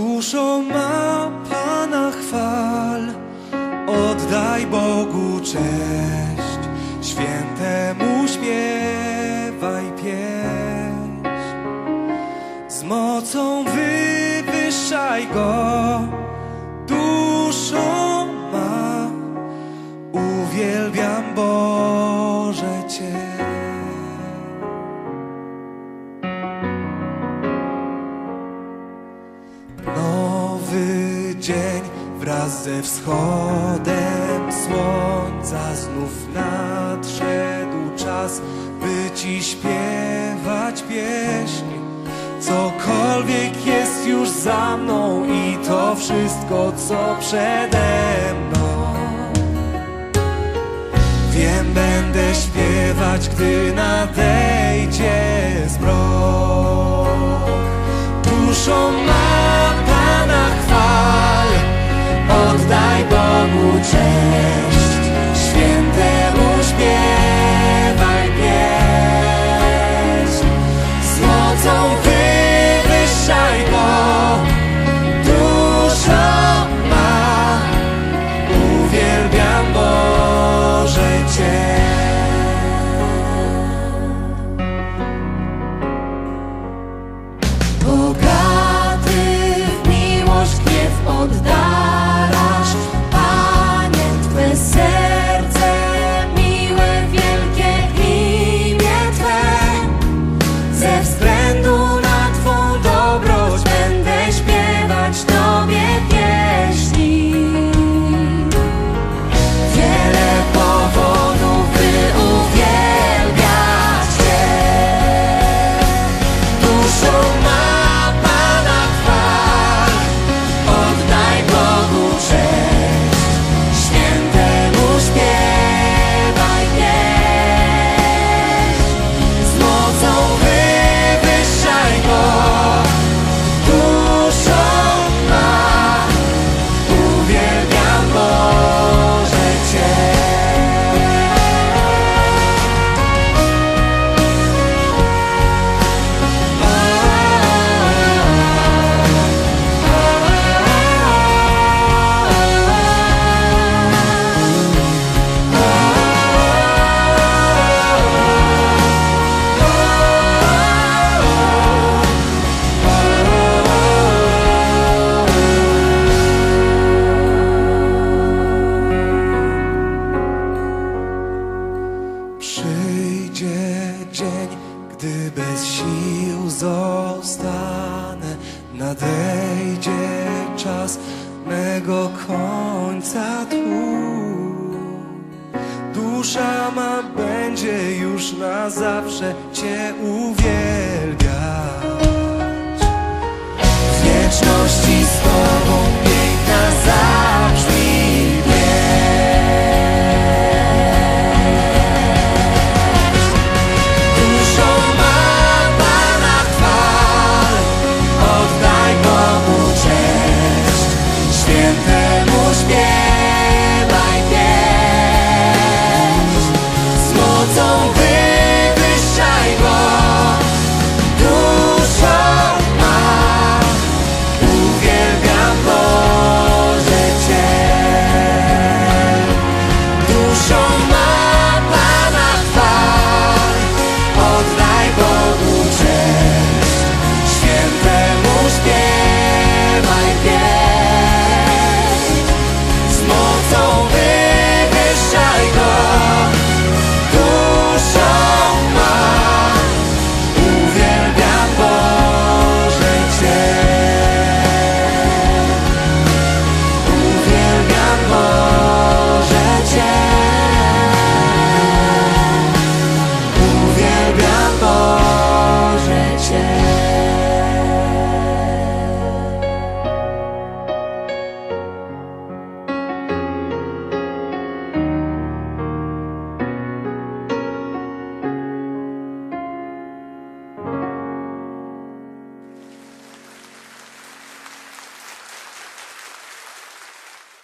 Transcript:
Duszo ma Pana chwal, oddaj Bogu cześć, świętemu śpiewaj pieśń. Z mocą wywyższaj Go, duszą ma, uwielbiam Boże Nowy dzień wraz ze wschodem słońca znów nadszedł czas, by Ci śpiewać pieśń. Cokolwiek jest już za mną i to wszystko, co przede mną. Wiem, będę śpiewać, gdy nadejdzie zmrok. Duszą ma Nadejdzie czas mego końca tu. Dusza ma będzie już na zawsze Cię uwielbiać. Wieczności